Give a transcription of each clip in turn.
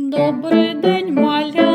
Добрий день, малята,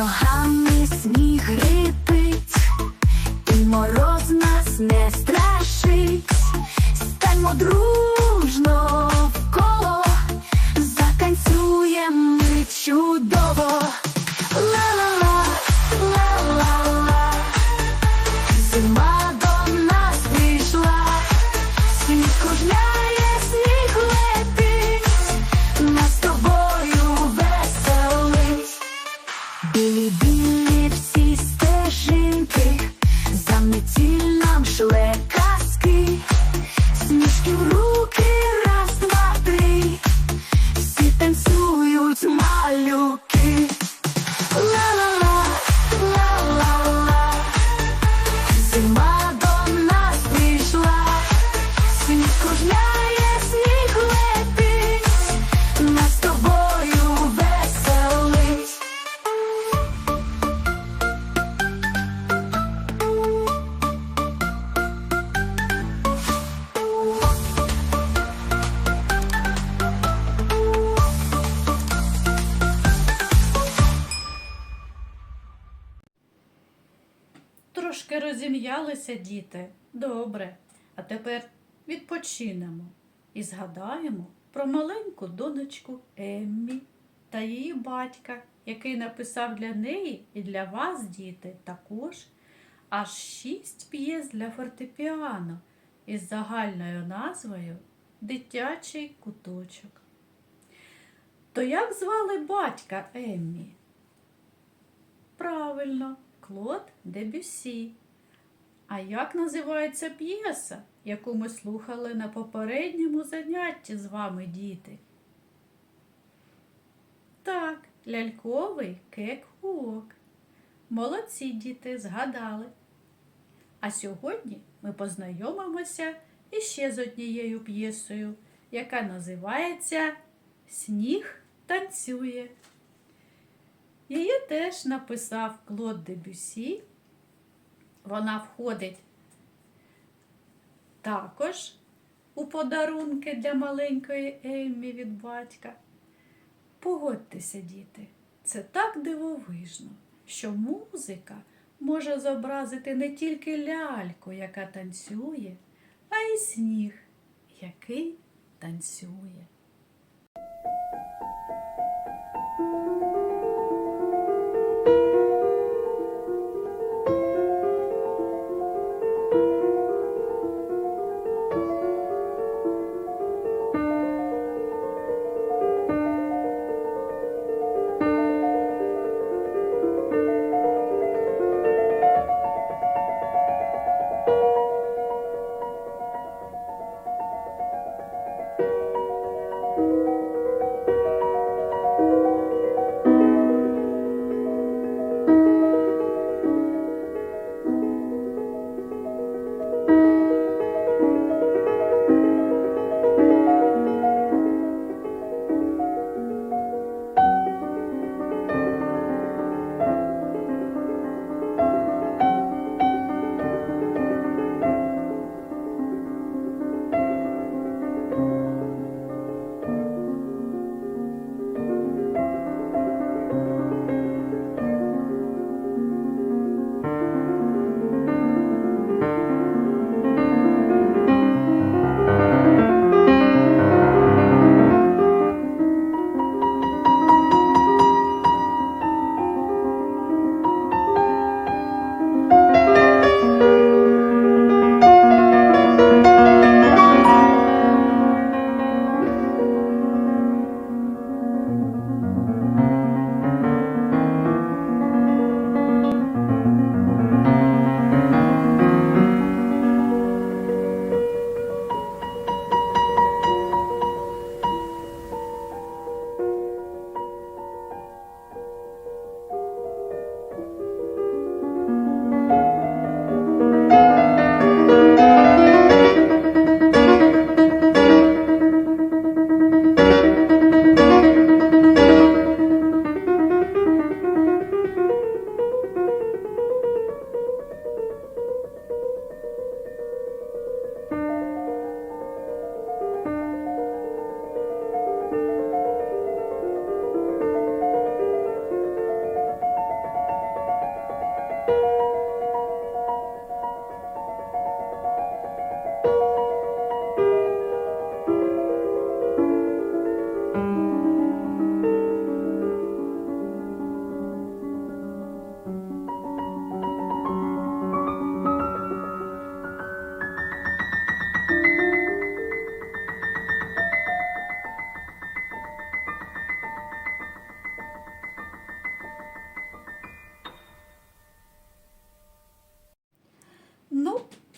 know how розім'ялися діти. Добре. А тепер відпочинемо і згадаємо про маленьку донечку Еммі та її батька, який написав для неї і для вас, діти, також аж шість п'єс для фортепіано із загальною назвою Дитячий куточок. То як звали батька Еммі? Правильно, Клод Дебюсі. А як називається п'єса, яку ми слухали на попередньому занятті з вами, діти? Так, ляльковий кек-хуок. Молодці діти, згадали. А сьогодні ми познайомимося іще з однією п'єсою, яка називається Сніг танцює. Її теж написав Клод Дебюсі. Вона входить також у подарунки для маленької Еммі від батька. Погодьтеся, діти, це так дивовижно, що музика може зобразити не тільки ляльку, яка танцює, а й сніг, який танцює.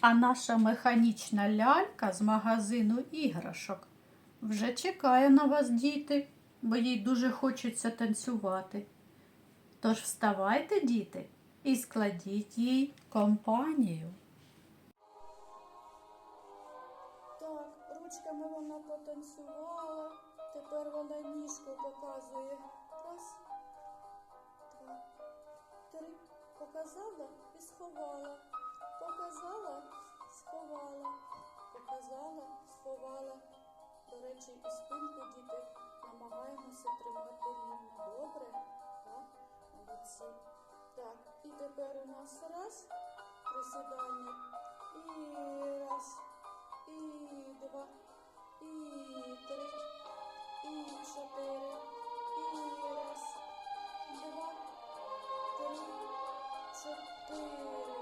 А наша механічна лялька з магазину іграшок вже чекає на вас, діти, бо їй дуже хочеться танцювати. Тож вставайте, діти, і складіть їй компанію. Так, ручками вона потанцювала, тепер вона ніжку показує. Раз, два, три. Показала і сховала. Показала, сховала. Показала, сховала. До речі, і спинку діти намагаємося тримати рівно. Добре? Так, молодці. Так, і тепер у нас раз, присідання. І раз, і два, і три, і чотири, і раз, два, три, чотири.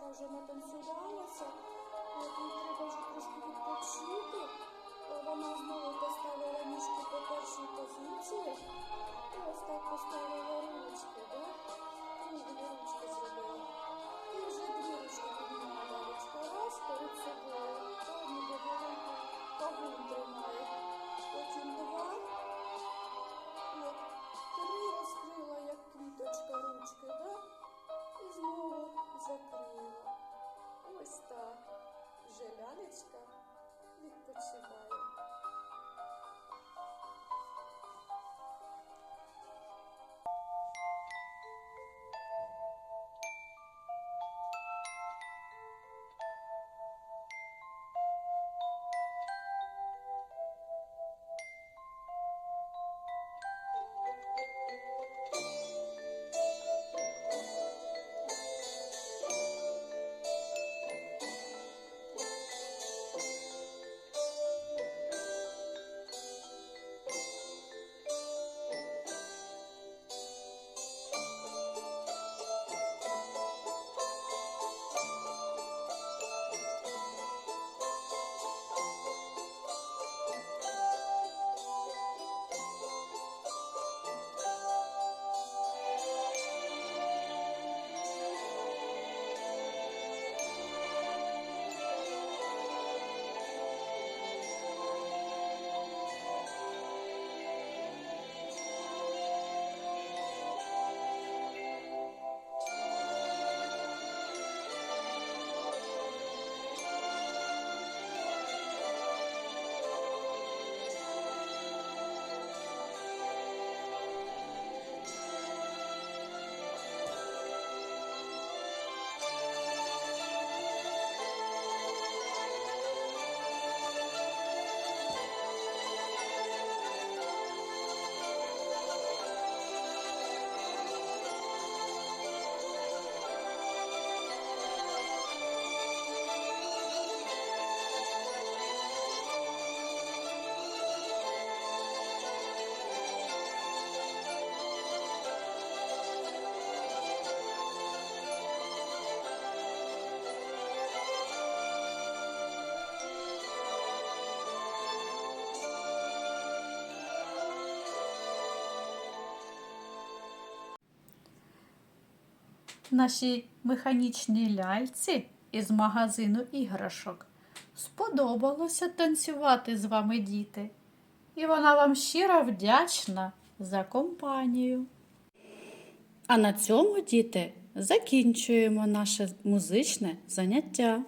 Наша Нашій механічній ляльці із магазину іграшок сподобалося танцювати з вами, діти, і вона вам щиро вдячна за компанію. А на цьому, діти, закінчуємо наше музичне заняття.